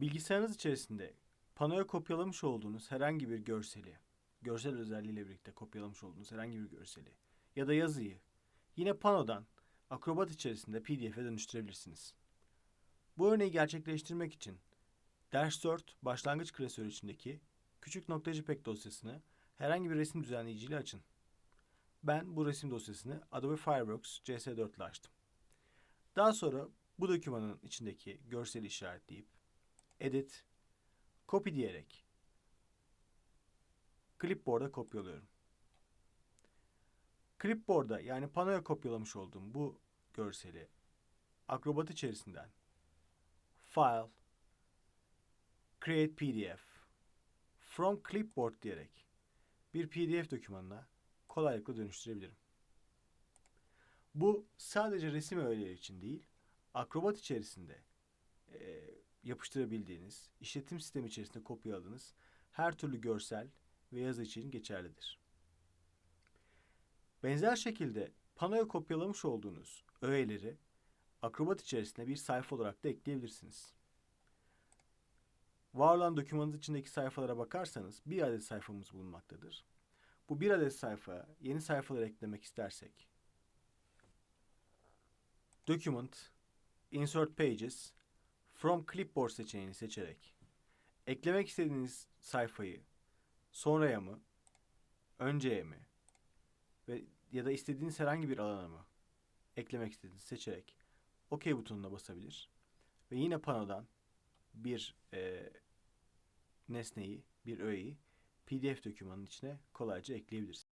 Bilgisayarınız içerisinde panoya kopyalamış olduğunuz herhangi bir görseli, görsel özelliğiyle birlikte kopyalamış olduğunuz herhangi bir görseli ya da yazıyı yine panodan Acrobat içerisinde PDF'e dönüştürebilirsiniz. Bu örneği gerçekleştirmek için ders 4 başlangıç klasörü içindeki küçük .jpeg dosyasını herhangi bir resim düzenleyiciyle açın. Ben bu resim dosyasını Adobe Fireworks CS4 ile açtım. Daha sonra bu dokümanın içindeki görseli işaretleyip Edit, Copy diyerek Clipboard'a kopyalıyorum. Clipboard'a yani panoya kopyalamış olduğum bu görseli Acrobat içerisinden File, Create PDF, From Clipboard diyerek bir PDF dokümanına kolaylıkla dönüştürebilirim. Bu sadece resim öğeleri için değil, Acrobat içerisinde e, yapıştırabildiğiniz, işletim sistemi içerisinde kopyaladığınız her türlü görsel ve yazı için geçerlidir. Benzer şekilde panoya kopyalamış olduğunuz öğeleri Acrobat içerisinde bir sayfa olarak da ekleyebilirsiniz. Var olan dokümanınız içindeki sayfalara bakarsanız bir adet sayfamız bulunmaktadır. Bu bir adet sayfaya yeni sayfalar eklemek istersek Document, Insert Pages, From Clipboard seçeneğini seçerek eklemek istediğiniz sayfayı sonraya mı, önceye mi ve ya da istediğiniz herhangi bir alana mı eklemek istediğinizi seçerek OK butonuna basabilir ve yine panodan bir e, nesneyi, bir öğeyi PDF dokümanının içine kolayca ekleyebilirsiniz.